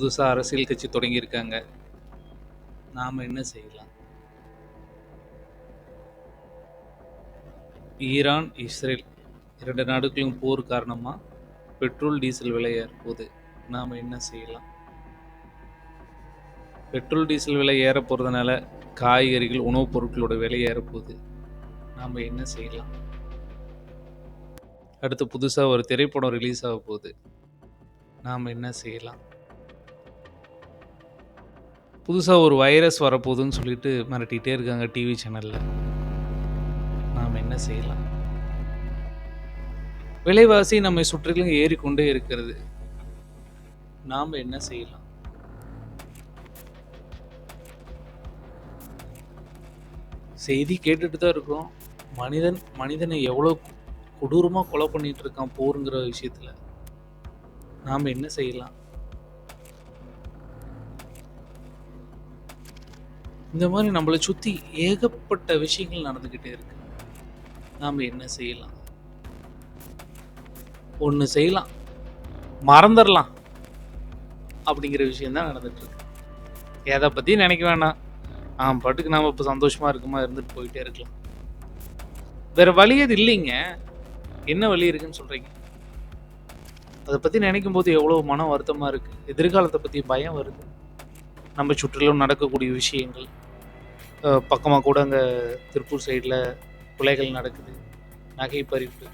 புதுசாக அரசியல் கட்சி தொடங்கியிருக்காங்க. நாம் என்ன செய்யலாம்? ஈரான் இஸ்ரேல் இரண்டு நாடுகளும் போர் காரணமாக பெட்ரோல் டீசல் விலை ஏறப்போகுது. நாம் என்ன செய்யலாம்? பெட்ரோல் டீசல் விலை ஏற போகிறதுனால காய்கறிகள் உணவுப் பொருட்களோட விலை ஏறப்போகுது. நாம் என்ன செய்யலாம்? அடுத்து புதுசாக ஒரு திரைப்படம் ரிலீஸ் ஆக போகுது. நாம் என்ன செய்யலாம்? புதுசாக ஒரு வைரஸ் வரப்போகுதுன்னு சொல்லிட்டு மிரட்டிகிட்டே இருக்காங்க டிவி சேனலில் நாம் என்ன செய்யலாம்? விலைவாசி நம்மை சுற்றிலும் ஏறிக்கொண்டே இருக்கிறது. நாம் என்ன செய்யலாம்? செய்தி கேட்டுட்டு தான் இருக்கோம் மனிதன் மனிதனை எவ்வளோ கொடூரமாக கொலை பண்ணிகிட்டு இருக்கான் போருங்கிற விஷயத்தில். நாம் என்ன செய்யலாம்? இந்த மாதிரி நம்மளை சுற்றி ஏகப்பட்ட விஷயங்கள் நடந்துக்கிட்டே இருக்கு. நாம் என்ன செய்யலாம்? ஒன்று செய்யலாம். மறந்துடலாம் அப்படிங்கிற விஷயந்தான் நடந்துகிட்ருக்கு இருக்கு. எதை பற்றி நினைக்க வேணாம். ஆ பாட்டுக்கு நாம் இப்போ சந்தோஷமாக இருக்குமா இருந்துட்டு போயிட்டே இருக்கலாம். வேற வழி அது இல்லைங்க. என்ன வழி இருக்குன்னு சொல்கிறீங்க அதை பற்றி நினைக்கும் போது எவ்வளோ மன வருத்தமாக இருக்குது எதிர்காலத்தை பற்றி பயம் வருது. நம்ம சுற்றிலும் நடக்கக்கூடிய விஷயங்கள். பக்கமாக கூட அங்கே திருப்பூர் சைடில் கொலைகள் நடக்குது நகை பறிப்பு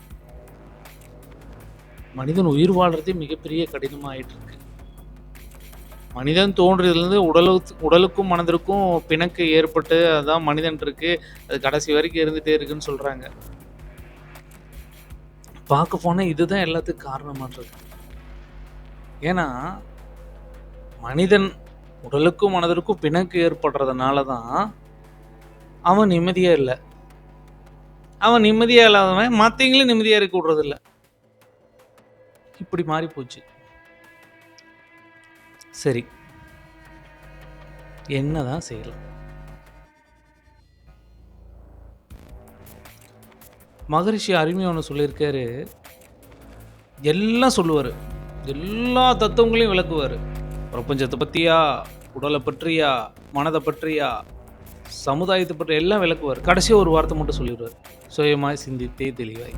மனிதன் உயிர் வாழ்கிறதே மிகப்பெரிய கடினமாக இருக்கு மனிதன் தோன்றியதுலேருந்து உடலுக்கு உடலுக்கும் மனதிற்கும் பிணக்கு ஏற்பட்டு அதுதான் மனிதன் இருக்கு அது கடைசி வரைக்கும் இருந்துகிட்டே இருக்குன்னு சொல்கிறாங்க பார்க்க போனால் இதுதான் எல்லாத்துக்கும் காரணமான்றது. ஏன்னா மனிதன் உடலுக்கும் மனதிற்கும் பிணக்கு ஏற்படுறதுனால தான் அவன் நிம்மதியாக இல்லை. அவன் நிம்மதியாக இல்லாதவன் மற்றவங்களும் நிம்மதியாக இருக்க விடுறதில்ல. இப்படி மாறி போச்சு. சரி. என்னதான் செய்யலாம்? மகரிஷி அருமையாக ஒன்று சொல்லியிருக்காரு. எல்லாம் சொல்லுவார். எல்லா தத்துவங்களையும் விளக்குவார். பிரபஞ்சத்தை பற்றியா உடலை பற்றியா மனதை பற்றியா சமுதாயத்தை பற்றி எல்லாம் விளக்குவார். கடைசியாக ஒரு வார்த்தை மட்டும் சொல்லிடுவார். சுயமாக சிந்தித்தே தெளிவாய்.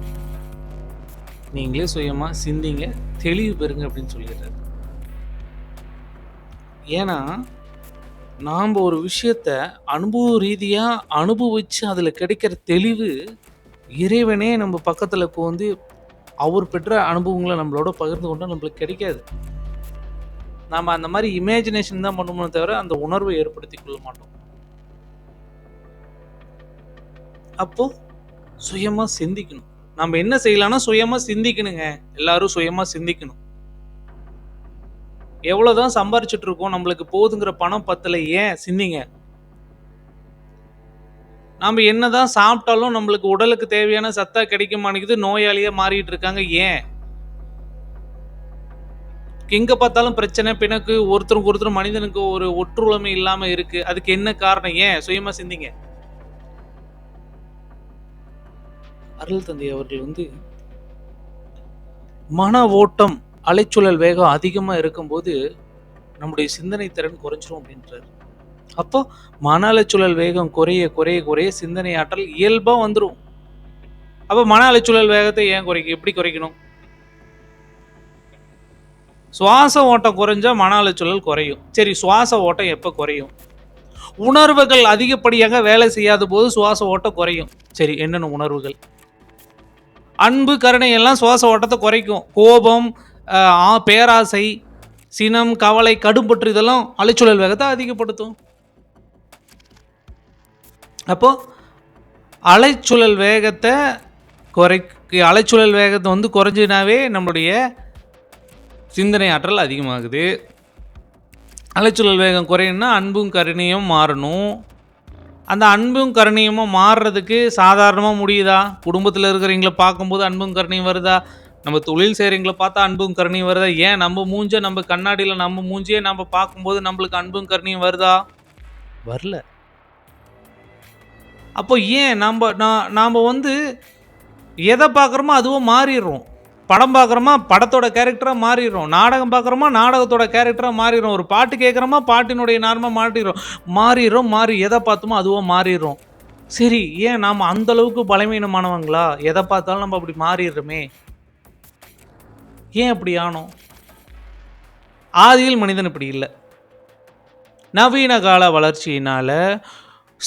நீங்களே சுயமாக சிந்திங்க தெளிவு பெறுங்க அப்படின்னு சொல்லிடுறாரு. ஏன்னா நாம் ஒரு விஷயத்த அனுபவ ரீதியாக அனுபவித்து அதில் கிடைக்கிற தெளிவு இறைவனே நம்ம பக்கத்தில் வந்து அவர் பெற்ற அனுபவங்களை நம்மளோட பகிர்ந்து கொண்டால் நம்மளுக்கு கிடைக்காது. நாம் அந்த மாதிரி இமேஜினேஷன் தான் பண்ணுவோமே தவிர அந்த உணர்வை ஏற்படுத்தி கொள்ள மாட்டோம். அப்போ சுயமாக சிந்திக்கணும். நம்ம என்ன செய்யலாம்னா சுயமாக சிந்திக்கணுங்க. எல்லாரும் சுயமாக சிந்திக்கணும். எவ்வளோதான் சம்பாரிச்சிட்டு இருக்கோம் நம்மளுக்கு போதுங்கிற பணம் பத்தல ஏன் சிந்திங்க? நாம என்னதான் சாப்பிட்டாலும் நம்மளுக்கு உடலுக்கு தேவையான சத்தா கிடைக்க மாட்டேங்குது நோயாளியாக மாறிட்டு இருக்காங்க ஏன்? எங்கே பார்த்தாலும் பிரச்சனை பிணக்கு ஒருத்தருக்கு ஒருத்தர் மனிதனுக்கு ஒரு ஒற்றுழமை இல்லாமல் இருக்கு. அதுக்கு என்ன காரணம்? ஏன்? சுயமா சிந்திங்க. அருள் தந்தை அவர்கள் வந்து மன ஓட்டம் அலைச்சுழல் வேகம் அதிகமாக இருக்கும்போது நம்முடைய சிந்தனை திறன் குறைஞ்சிரும் அப்படின்றாரு. அப்போ மன அலைச்சுழல் வேகம் குறைய குறைய குறைய சிந்தனை ஆற்றல் இயல்பாக வந்துடும் அப்போ மன அலைச்சுழல் வேகத்தை ஏன் குறைக்க எப்படி குறைக்கணும்? சுவாச ஓட்டம் குறைஞ்சா மன அலைச்சுழல் குறையும். சரி சுவாச ஓட்டம் எப்போ குறையும்? உணர்வுகள் அதிகப்படியாக வேலை செய்யாத போது சுவாச ஓட்டம் குறையும். சரி என்னென்ன உணர்வுகள்? அன்பு கருணை எல்லாம் சுவாச ஓட்டத்தை குறைக்கும். கோபம் ஆ- பேராசை சினம் கவலை கடும்பற்று இதெல்லாம் அலைச்சுழல் வேகத்தை அதிகப்படுத்தும். அப்போ அலைச்சுழல் வேகத்தை குறை அலைச்சுழல் வேகத்தை வந்து குறைஞ்சினாவே நம்மளுடைய சிந்தனை ஆற்றல் அதிகமாகுது. அலைச்சுழல் வேகம் குறையணும்னா அன்பும் கருணையும் மாறணும். அந்த அன்பும் கருணையுமா மாறுறதுக்கு சாதாரணமாக முடியுதா? குடும்பத்தில் இருக்கிறவங்கள பார்க்கும்போது அன்பும் கருணையும் வருதா? நம்ம தொழில் செய்கிறவங்கள பார்த்தா அன்பும் கருணையும் வருதா? ஏன் நம்ம மூஞ்ச நம்ம கண்ணாடியில் நம்ம மூஞ்சியே நம்ம பார்க்கும்போது நம்மளுக்கு அன்பும் கருணையும் வருதா? வரல. அப்போ ஏன் நம்ம நான் நாம் வந்து எதை பார்க்குறோமோ அதுவும் மாறிடுறோம். படம் பார்க்குறோமா படத்தோட கேரக்டராக மாறிடுறோம். நாடகம் பார்க்குறோமா நாடகத்தோட கேரக்டராக மாறிடுறோம். ஒரு பாட்டு கேட்குறோமா பாட்டினுடைய நார்மாக மாறிடுறோம் மாறிடுறோம் மாறி எதை பார்த்தோமோ அதுவோ மாறிடுறோம். சரி ஏன் நாம் அந்த அளவுக்கு பலவீனமானவங்களா? எதை பார்த்தாலும் நம்ம அப்படி மாறிடுறோமே. ஏன் அப்படி ஆனோம்? ஆதியில் மனிதன் இப்படி இல்லை. நவீன கால வளர்ச்சியினால்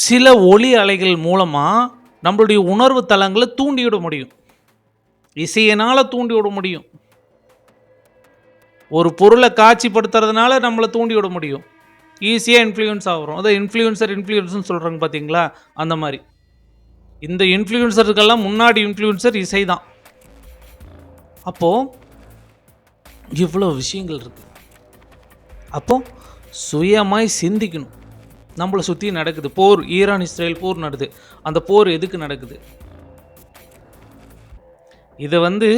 சில ஒளி அலைகள் மூலமாக நம்மளுடைய உணர்வு தளங்களை தூண்டிவிட முடியும். இசையினால் தூண்டி விட முடியும். ஒரு பொருளை காட்சிப்படுத்துறதுனால நம்மளை தூண்டி விட முடியும். ஈஸியாக இன்ஃப்ளூயன்ஸ் ஆகிறோம். அதான் இன்ஃப்ளூயன்சர் இன்ஃப்ளூயன்ஸ்னு சொல்கிறாங்க பார்த்தீங்களா அந்த மாதிரி. இந்த இன்ஃப்ளூயன்சருக்கெல்லாம் முன்னாடி இன்ஃப்ளூயன்சர் இசை தான் அப்போது இவ்வளோ விஷயங்கள் இருக்குது அப்போது சுயமாய் சிந்திக்கணும். நம்மளை சுற்றி நடக்குது. போர் ஈரான் இஸ்ரேல் போர் நடக்குது அந்த போர் எதுக்கு நடக்குது? இதை வந்து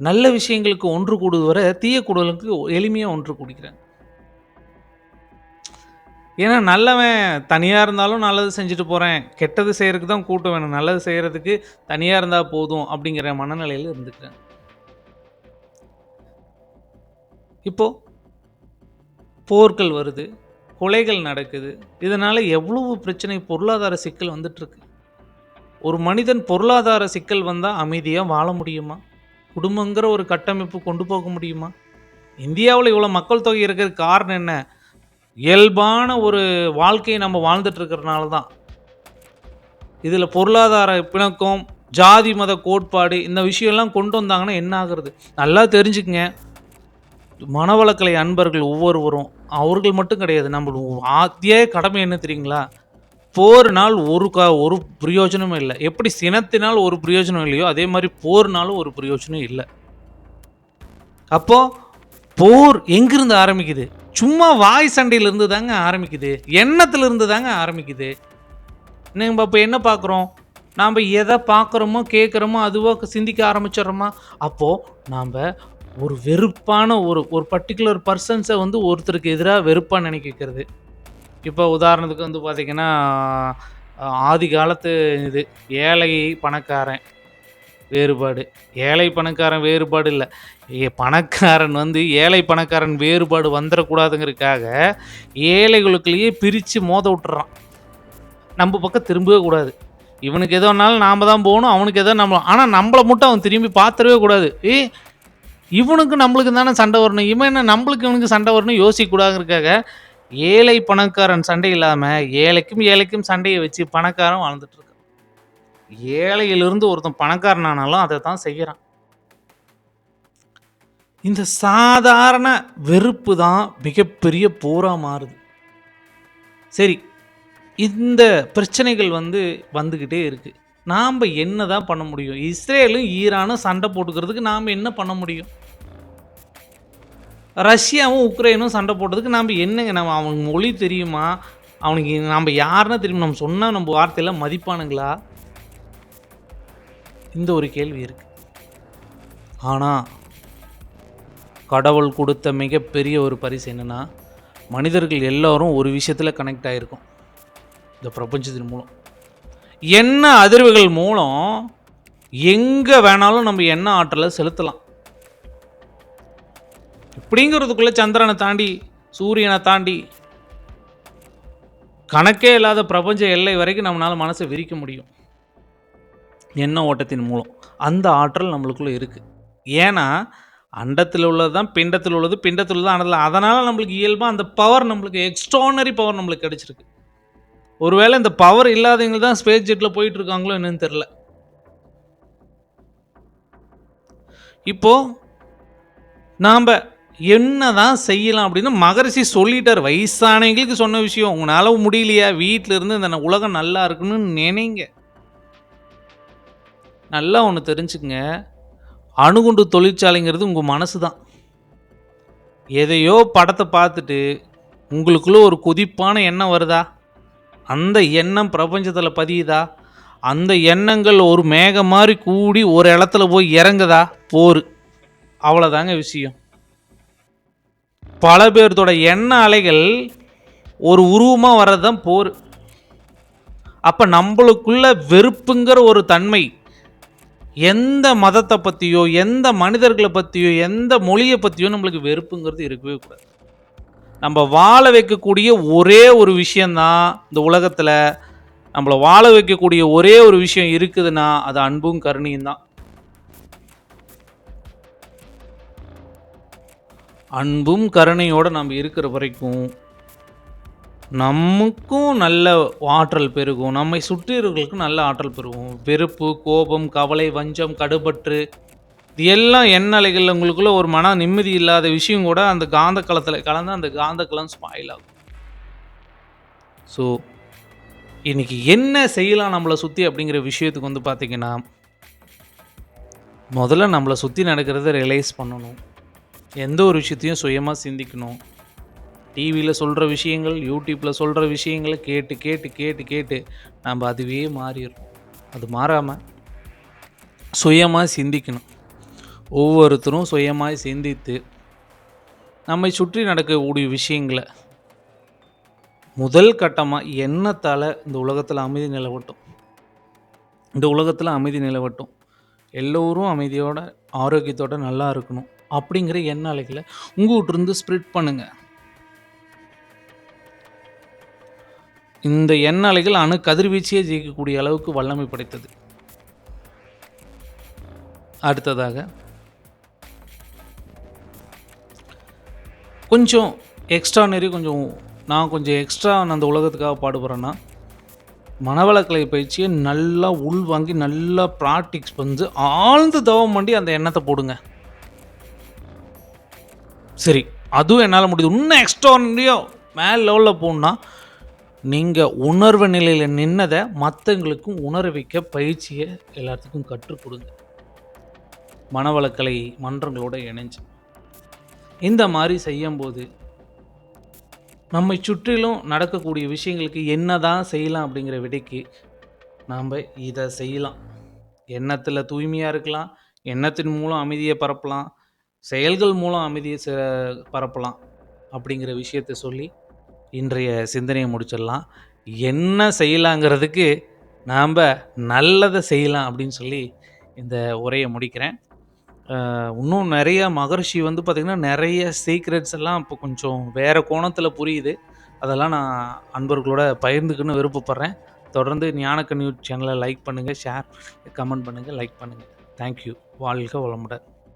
நல்ல விஷயங்களுக்கு ஒன்று கூடுவது வர தீய கூடுதலுக்கு எளிமையாக ஒன்று கூடிக்கிறாங்க ஏன்னா நல்லவன் தனியாக இருந்தாலும் நல்லது செஞ்சுட்டு போகிறேன் கெட்டது செய்கிறதுக்கு தான் கூட்டம் வேணும். நல்லது செய்கிறதுக்கு தனியாக இருந்தால் போதும் அப்படிங்கிற மனநிலையில் இருந்துக்கிறேன். இப்போது போர்கள் வருது கொலைகள் நடக்குது. இதனால் எவ்வளவு பிரச்சனை பொருளாதார சிக்கல் வந்துட்டுருக்கு ஒரு மனிதன் பொருளாதார சிக்கல் வந்தால் அமைதியாக வாழ முடியுமா? குடும்பங்கிற ஒரு கட்டமைப்பு கொண்டு போக முடியுமா? இந்தியாவில் இவ்வளோ மக்கள் தொகை இருக்கிறதுக்கு காரணம் என்ன? இயல்பான ஒரு வாழ்க்கையை நம்ம வாழ்ந்துட்டு இருக்கிறனால தான் இதில் பொருளாதார பிணக்கம் ஜாதி மத கோட்பாடு இந்த விஷயம்லாம் கொண்டு வந்தாங்கன்னா என்ன ஆகுறது? நல்லா தெரிஞ்சுக்கங்க. மனவளக்கலை அன்பர்கள் ஒவ்வொருவரும். அவர்கள் மட்டும் கிடையாது நம்ம ஆத்திய கடமை என்ன தெரியுங்களா? போர்னால் ஒரு கா ஒரு பிரயோஜனமும் இல்லை. எப்படி சினத்தினால் ஒரு பிரயோஜனம் இல்லையோ அதே மாதிரி போர்னாலும் ஒரு பிரயோஜனம் இல்லை. அப்போது போர் எங்கிருந்து ஆரம்பிக்குது? சும்மா வாய் சண்டையிலிருந்து தாங்க ஆரம்பிக்குது. எண்ணத்துலேருந்து தாங்க ஆரம்பிக்குது. நம்ம இப்போ என்ன பார்க்குறோம் நாம் எதை பார்க்குறோமோ கேட்குறோமோ அதுவாக சிந்திக்க ஆரம்பிச்சிடுறோமா? அப்போது நாம் ஒரு வெறுப்பான ஒரு ஒரு பர்டிகுலர் பர்சன்ஸை வந்து ஒருத்தருக்கு எதிராக வெறுப்பாக நினைக்க வைக்கிறது. இப்போ உதாரணத்துக்கு வந்து பார்த்திங்கன்னா ஆதி காலத்து இது ஏழை பணக்காரன் வேறுபாடு. ஏழை பணக்காரன் வேறுபாடு இல்லை. ஏ பணக்காரன் வந்து ஏழை பணக்காரன் வேறுபாடு வந்துடக்கூடாதுங்கிறதுக்காக ஏழைகளுக்குள்ளேயே பிரித்து மோத விட்டுறான். நம்ம பக்கம் திரும்பவே கூடாது. இவனுக்கு எதோனாலும் நாம் தான் போகணும் அவனுக்கு எதோ நம்ம ஆனால் நம்மளை மட்டும் அவன் திரும்பி பார்த்துடவே கூடாது. ஏ இவனுக்கு நம்மளுக்கு தானே சண்டை வரணும் இவன் என்ன நம்மளுக்கு இவனுக்கு சண்டை வரணும் யோசிக்கக்கூடாதுங்கிறதுக்காக ஏழை பணக்காரன் சண்டை இல்லாமல் ஏழைக்கும் ஏழைக்கும் சண்டையை வச்சு பணக்காரன் வாழ்ந்துட்டு இருக்கான். ஏழையிலிருந்து ஒருத்தன் பணக்காரன் ஆனாலும் அதை தான் செய்கிறான் இந்த சாதாரண வெறுப்பு தான் மிகப்பெரிய போராக மாறுது. சரி இந்த பிரச்சனைகள் வந்து வந்துக்கிட்டே இருக்குது நாம் என்ன தான் பண்ண முடியும்? இஸ்ரேலும் ஈரானும் சண்டை போட்டுக்கிறதுக்கு நாம் என்ன பண்ண முடியும்? ரஷ்யாவும் உக்ரைனும் சண்டை போட்டதுக்கு நாம் என்னங்க நம்ம அவனுக்கு மொழி தெரியுமா? அவனுக்கு நம்ம யாருன்னா தெரியும். நம்ம சொன்னால் நம்ம வார்த்தையில் மதிப்பானுங்களா? இந்த ஒரு கேள்வி இருக்கு. ஆனால் கடவுள் கொடுத்த மிகப்பெரிய ஒரு பரிசு என்னென்னா மனிதர்கள் எல்லோரும் ஒரு விஷயத்தில் கனெக்ட் ஆகிருக்கும் இந்த பிரபஞ்சத்தின் மூலம். என்ன அதிர்வுகள் மூலம் எங்கே வேணாலும் நம்ம என்ன ஆற்றலை செலுத்தலாம். இப்படிங்கிறதுக்குள்ளே சந்திரனை தாண்டி சூரியனை தாண்டி கணக்கே இல்லாத பிரபஞ்ச எல்லை வரைக்கும் நம்மளால் மனசை விரிக்க முடியும். எண்ண ஓட்டத்தின் மூலம். அந்த ஆற்றல் நம்மளுக்குள்ளே இருக்குது ஏன்னா அண்டத்தில் உள்ளது தான் பிண்டத்தில் உள்ளது பிண்டத்தில் உள்ளது அண்டத்தில் அதனால் நம்மளுக்கு இயல்பாக அந்த பவர் நம்மளுக்கு எக்ஸ்ட்ரானரி பவர் நம்மளுக்கு கிடச்சிருக்கு. ஒருவேளை இந்த பவர் இல்லாதவங்க தான் ஸ்பேஸ் ஜெட்டில் போயிட்டுருக்காங்களோ என்னன்னு தெரில இப்போது நாம் என்ன தான் செய்யலாம் அப்படின்னு மகரிஷி சொல்லிட்டார். வயசானவங்களுக்கு சொன்ன விஷயம். உங்களால் முடியலையா? வீட்டில் இருந்து இந்த உலகம் நல்லா இருக்குன்னு நினைங்க. நல்லா ஒன்று தெரிஞ்சுக்கங்க. அணுகுண்டு தொழிற்சாலைங்கிறது உங்கள் மனசு தான் எதையோ படத்தை பார்த்துட்டு உங்களுக்குள்ளே ஒரு கொதிப்பான எண்ணம் வருதா? அந்த எண்ணம் பிரபஞ்சத்தில் பதியுதா? அந்த எண்ணங்கள் ஒரு மேகம் மாதிரி கூடி ஒரு இடத்துல போய் இறங்குதா? போர். அவ்வளோதாங்க விஷயம். பல பேர்த்தோட எண்ண அலைகள் ஒரு உருவமாக வர்றது தான் போர். அப்போ நம்மளுக்குள்ள வெறுப்புங்கிற ஒரு தன்மை எந்த மதத்தை பற்றியோ எந்த மனிதர்களை பற்றியோ எந்த மொழியை பற்றியோ நம்மளுக்கு வெறுப்புங்கிறது இருக்கவே கூடாது. நம்ம வாழ வைக்கக்கூடிய ஒரே ஒரு விஷயந்தான் இந்த உலகத்தில். நம்மளை வாழ வைக்கக்கூடிய ஒரே ஒரு விஷயம் இருக்குதுன்னா அது அன்பும் கருணையும் தான் அன்பும் கருணையோடு நம்ம இருக்கிற வரைக்கும் நமக்கும் நல்ல ஆற்றல் பெருகும். நம்மை சுற்றியவர்களுக்கும் நல்ல ஆற்றல் பெருகும். வெறுப்பு கோபம் கவலை வஞ்சம் கடுபற்று இது எல்லாம் எண்ணலைகள் உங்களுக்குள்ளே ஒரு மன நிம்மதி இல்லாத விஷயம் கூட அந்த காந்த களத்தில் கலந்து அந்த காந்த களம் ஸ்பாயில் ஆகும். ஸோ இன்றைக்கி என்ன செய்யலாம் நம்மளை சுற்றி அப்படிங்கிற விஷயத்துக்கு வந்து பார்த்திங்கன்னா முதல்ல நம்மளை சுற்றி நடக்கிறத ரியலைஸ் பண்ணணும். எந்த ஒரு விஷயத்தையும் சுயமாக சிந்திக்கணும். டிவியில் சொல்கிற விஷயங்கள் யூடியூப்பில் சொல்கிற விஷயங்களை கேட்டு கேட்டு கேட்டு கேட்டு நம்ம அதுவே மாறிடும் அது மாறாமல் சுயமாக சிந்திக்கணும். ஒவ்வொருத்தரும் சுயமாக சிந்தித்து நம்மை சுற்றி நடக்கக்கூடிய விஷயங்களை முதல் கட்டமாக எண்ணத்தால் இந்த உலகத்தில் அமைதி நிலவட்டும். இந்த உலகத்தில் அமைதி நிலவட்டும். எல்லோரும் அமைதியோட ஆரோக்கியத்தோடு நல்லா இருக்கணும். அப்படிங்கிற எண்ண அலைகளை உங்கள் வீட்டிருந்து ஸ்ப்ரிட் பண்ணுங்கள் இந்த எண்ண அலைகள் அணு கதிர்வீச்சியே ஜெயிக்கக்கூடிய அளவுக்கு வல்லமை படைத்தது. அடுத்ததாக கொஞ்சம் எக்ஸ்ட்ரா நிறைய கொஞ்சம் நான் கொஞ்சம் எக்ஸ்ட்ரா அந்த உலகத்துக்காக பாடுபடுறேன்னா மனவளக்கலை பயிற்சியை நல்லா உள்வாங்கி நல்லா ப்ராக்டிக்ஸ் வந்து ஆழ்ந்து தவம் பண்ணி அந்த எண்ணத்தை போடுங்க. சரி அதுவும் என்னால் முடியுது. இன்னும் எக்ஸ்ட்ரா மேல் லெவலில் போகணுன்னா நீங்கள் உணர்வு நிலையில் நின்னதை மற்றவங்களுக்கும் உணர வைக்க பயிற்சியை எல்லாத்துக்கும் கற்றுக் கொடுங்க. மனவளக்கலை மன்றங்களோட இணைஞ்சு. இந்த மாதிரி செய்யும்போது நம்மை சுற்றிலும் நடக்கக்கூடிய விஷயங்களுக்கு என்ன தான் செய்யலாம் அப்படிங்கிற விடைக்கு நாம் இதை செய்யலாம். எண்ணத்தில் தூய்மையாக இருக்கலாம் எண்ணத்தின் மூலம் அமைதியை பரப்பலாம் செயல்கள் மூலம் அமைதியை பரப்பலாம் அப்படிங்கிற விஷயத்தை சொல்லி இன்றைய சிந்தனையை முடிச்சிடலாம். என்ன செய்யலாங்கிறதுக்கு நாம் நல்லதை செய்யலாம் அப்படின்னு சொல்லி இந்த உரையை முடிக்கிறேன். இன்னும் நிறைய மகர்ஷி வந்து பார்த்திங்கன்னா நிறைய சீக்ரெட்ஸ் எல்லாம் இப்போ கொஞ்சம் வேறு கோணத்தில் புரியுது. அதெல்லாம் நான் அன்பர்களோட பகிர்ந்துக்குன்னு விருப்பப்படுறேன். தொடர்ந்து ஞானக்கன்யூ சேனலை லைக் பண்ணுங்கள் ஷேர் கமெண்ட் பண்ணுங்கள் லைக் பண்ணுங்கள் தேங்க்யூ வாழ்க வளமுடன்.